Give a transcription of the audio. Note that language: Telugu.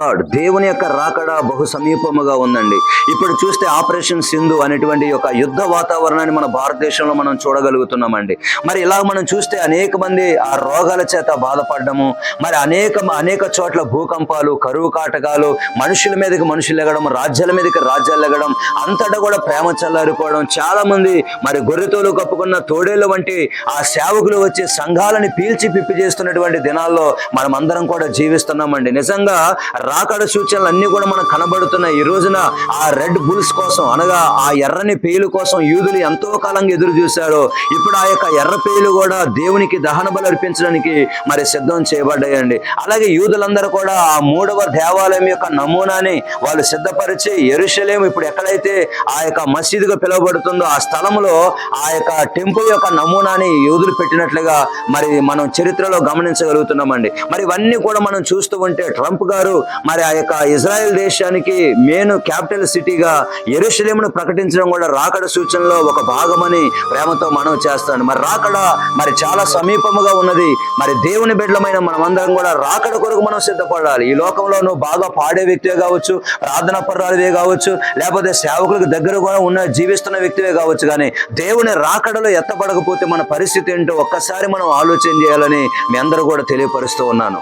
లార్డ్ దేవుని యొక్క రాకడ బహు సమీపముగా ఉందండి. ఇప్పుడు చూస్తే ఆపరేషన్ సింధు అనేటువంటి యొక్క యుద్ధ వాతావరణాన్ని మన భారతదేశంలో మనం చూడగలుగుతున్నామండి. మరి ఇలా మనం చూస్తే అనేక మంది ఆ రోగాల చేత బాధపడము మరి అనేక అనేక చోట్ల భూకంపాలు కరువు కాటకాలు మనుషుల మీదకి మనుషులు ఎగడం రాజ్యాల మీదకి రాజ్యాలు ఎగడం అంతటా కూడా ప్రేమ చల్లారిపోవడం చాలా మంది మరి గొర్రెతోలు కప్పుకున్న తోడేలు వంటి ఆ సేవకులు వచ్చే సంఘాలని పీల్చి పిప్పి చేస్తున్నటువంటి దినాల్లో మనం అందరం కూడా జీవిస్తున్నామండి. నిజంగా రాకడ సూచనలు అన్ని కూడా మనకు కనబడుతున్నాయి. ఈ రోజున ఆ రెడ్ బుల్స్ కోసం అనగా ఆ ఎర్రని పేలు కోసం యూదులు ఎంతో కాలంగా ఎదురు చూశారు. ఇప్పుడు ఆ యొక్క ఎర్ర పేలు కూడా దేవునికి దహన బలు అర్పించడానికి మరి సిద్ధం చేయబడ్డాయండి. అలాగే యూదులందరూ కూడా ఆ మూడవ దేవాలయం యొక్క నమూనాని వాళ్ళు సిద్ధపరిచి ఎరుషలేం ఇప్పుడు ఎక్కడైతే ఆ యొక్క మసీదుగా పిలువబడుతుందో ఆ స్థలంలో ఆ యొక్క టెంపుల్ యొక్క నమూనాని యూదులు పెట్టినట్లుగా మరి మనం చరిత్రలో గమనించగలుగుతున్నామండి. మరి ఇవన్నీ కూడా మనం చూస్తూ ఉంటే ట్రంప్ గారు మరి ఆ యొక్క ఇజ్రాయెల్ దేశానికి మెయిన్ క్యాపిటల్ సిటీగా ఎరుషలేమును ప్రకటించడం కూడా రాకడ సూచనలో ఒక భాగమని ప్రేమతో మనం చేస్తాను. మరి రాకడ మరి చాలా సమీపముగా ఉన్నది. మరి దేవుని బిడ్డలమైన మనమందరం కూడా రాకడ కొరకు మనం సిద్ధపడాలి. ఈ లోకంలో నువ్వు బాగా పాడే వ్యక్తివే కావచ్చు ప్రార్థన పర్రాలివే కావచ్చు లేకపోతే సేవకులకు దగ్గర కూడా ఉన్న జీవిస్తున్న వ్యక్తివే కావచ్చు. కానీ దేవుని రాకడలో ఎత్తపడకపోతే మన పరిస్థితి ఏంటో ఒక్కసారి మనం ఆలోచన చేయాలని మీ అందరూ కూడా తెలియపరుస్తూ ఉన్నాను.